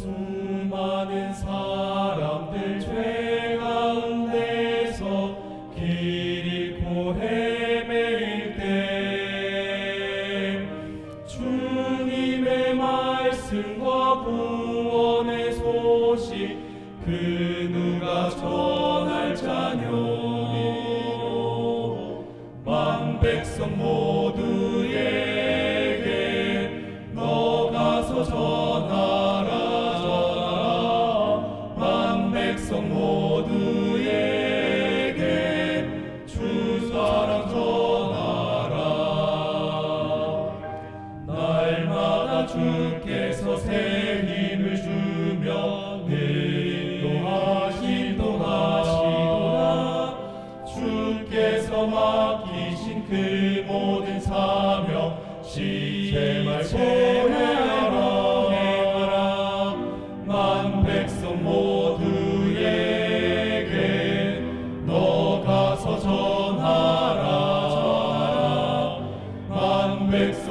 수많은 사람들 죄 가운데서 길 잃고 헤맬 때 주님의 말씀과 구원의 소식 그 누가 전할 자녀. 만백성모 주께서 새 힘을 주며 인도하시 인도하시도다 주께서 맡기신 그 모든 사명 시제말 보내라 행하라. 만 백성 모두에게 너 가서 전하라. 만 백성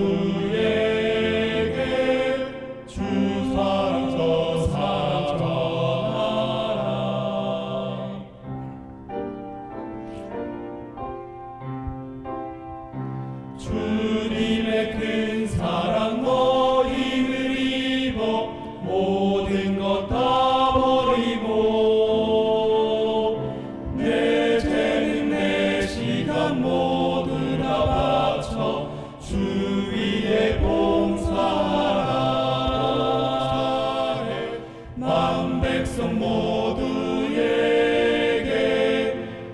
주 사 만 백성 모두에게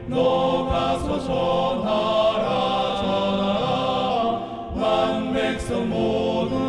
너 가 서 전하라 전하라 만 백성 모두에게